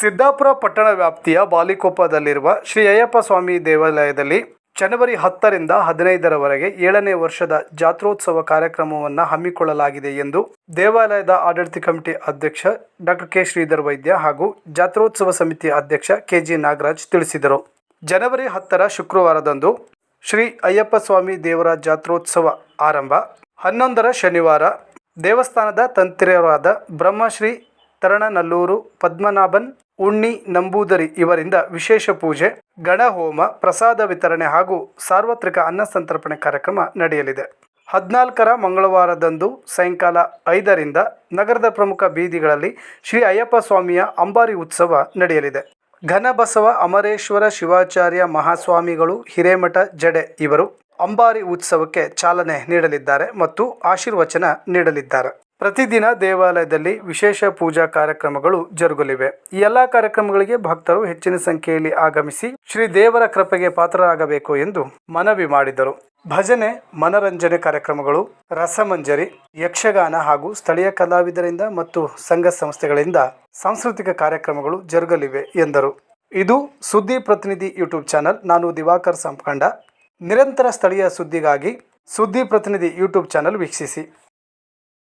ಸಿದ್ದಾಪುರ ಪಟ್ಟಣ ವ್ಯಾಪ್ತಿಯ ಬಾಲಿಕೊಪ್ಪದಲ್ಲಿರುವ ಶ್ರೀ ಅಯ್ಯಪ್ಪ ಸ್ವಾಮಿ ದೇವಾಲಯದಲ್ಲಿ ಜನವರಿ ಹತ್ತರಿಂದ ಹದಿನೈದರವರೆಗೆ ಏಳನೇ ವರ್ಷದ ಜಾತ್ರೋತ್ಸವ ಕಾರ್ಯಕ್ರಮವನ್ನು ಹಮ್ಮಿಕೊಳ್ಳಲಾಗಿದೆ ಎಂದು ದೇವಾಲಯದ ಆಡಳಿತ ಕಮಿಟಿ ಅಧ್ಯಕ್ಷ ಡಾಕ್ಟರ್ ಕೆ ಶ್ರೀಧರ್ ವೈದ್ಯ ಹಾಗೂ ಜಾತ್ರೋತ್ಸವ ಸಮಿತಿ ಅಧ್ಯಕ್ಷ ಕೆ ಜಿ ನಾಗರಾಜ್ ತಿಳಿಸಿದರು. ಜನವರಿ ಹತ್ತರ ಶುಕ್ರವಾರದಂದು ಶ್ರೀ ಅಯ್ಯಪ್ಪ ಸ್ವಾಮಿ ದೇವರ ಜಾತ್ರೋತ್ಸವ ಆರಂಭ. ಹನ್ನೊಂದರ ಶನಿವಾರ ದೇವಸ್ಥಾನದ ತಂತ್ರಿಯರಾದ ಬ್ರಹ್ಮಶ್ರೀ ತರಣನಲ್ಲೂರು, ಪದ್ಮನಾಭನ್, ಉಣ್ಣಿ, ನಂಬೂದರಿ ಇವರಿಂದ ವಿಶೇಷ ಪೂಜೆ, ಗಣಹೋಮ, ಪ್ರಸಾದ ವಿತರಣೆ ಹಾಗೂ ಸಾರ್ವತ್ರಿಕ ಅನ್ನ ಸಂತರ್ಪಣೆ ಕಾರ್ಯಕ್ರಮ ನಡೆಯಲಿದೆ. ಹದಿನಾಲ್ಕರ ಮಂಗಳವಾರದಂದು ಸಾಯಂಕಾಲ ಐದರಿಂದ ನಗರದ ಪ್ರಮುಖ ಬೀದಿಗಳಲ್ಲಿ ಶ್ರೀ ಅಯ್ಯಪ್ಪ ಸ್ವಾಮಿಯ ಅಂಬಾರಿ ಉತ್ಸವ ನಡೆಯಲಿದೆ. ಘನಬಸವ ಅಮರೇಶ್ವರ ಶಿವಾಚಾರ್ಯ ಮಹಾಸ್ವಾಮಿಗಳು ಹಿರೇಮಠ ಜಡೆ ಇವರು ಅಂಬಾರಿ ಉತ್ಸವಕ್ಕೆ ಚಾಲನೆ ನೀಡಲಿದ್ದಾರೆ ಮತ್ತು ಆಶೀರ್ವಚನ ನೀಡಲಿದ್ದಾರೆ. ಪ್ರತಿದಿನ ದೇವಾಲಯದಲ್ಲಿ ವಿಶೇಷ ಪೂಜಾ ಕಾರ್ಯಕ್ರಮಗಳು ಜರುಗಲಿವೆ. ಈ ಎಲ್ಲ ಕಾರ್ಯಕ್ರಮಗಳಿಗೆ ಭಕ್ತರು ಹೆಚ್ಚಿನ ಸಂಖ್ಯೆಯಲ್ಲಿ ಆಗಮಿಸಿ ಶ್ರೀ ದೇವರ ಕೃಪೆಗೆ ಪಾತ್ರರಾಗಬೇಕು ಎಂದು ಮನವಿ ಮಾಡಿದರು. ಭಜನೆ, ಮನರಂಜನೆ ಕಾರ್ಯಕ್ರಮಗಳು, ರಸಮಂಜರಿ, ಯಕ್ಷಗಾನ ಹಾಗೂ ಸ್ಥಳೀಯ ಕಲಾವಿದರಿಂದ ಮತ್ತು ಸಂಘ ಸಂಸ್ಥೆಗಳಿಂದ ಸಾಂಸ್ಕೃತಿಕ ಕಾರ್ಯಕ್ರಮಗಳು ಜರುಗಲಿವೆ ಎಂದರು. ಇದು ಸುದ್ದಿ ಪ್ರತಿನಿಧಿ ಯೂಟ್ಯೂಬ್ ಚಾನಲ್, ನಾನು ದಿವಾಕರ್ ಸಂಪಂಡ ನಿರಂತರ ಸ್ಥಳೀಯ ಸುದ್ದಿಗಾಗಿ ಸುದ್ದಿ ಪ್ರತಿನಿಧಿ ಯೂಟ್ಯೂಬ್ ಚಾನಲ್ ವೀಕ್ಷಿಸಿ.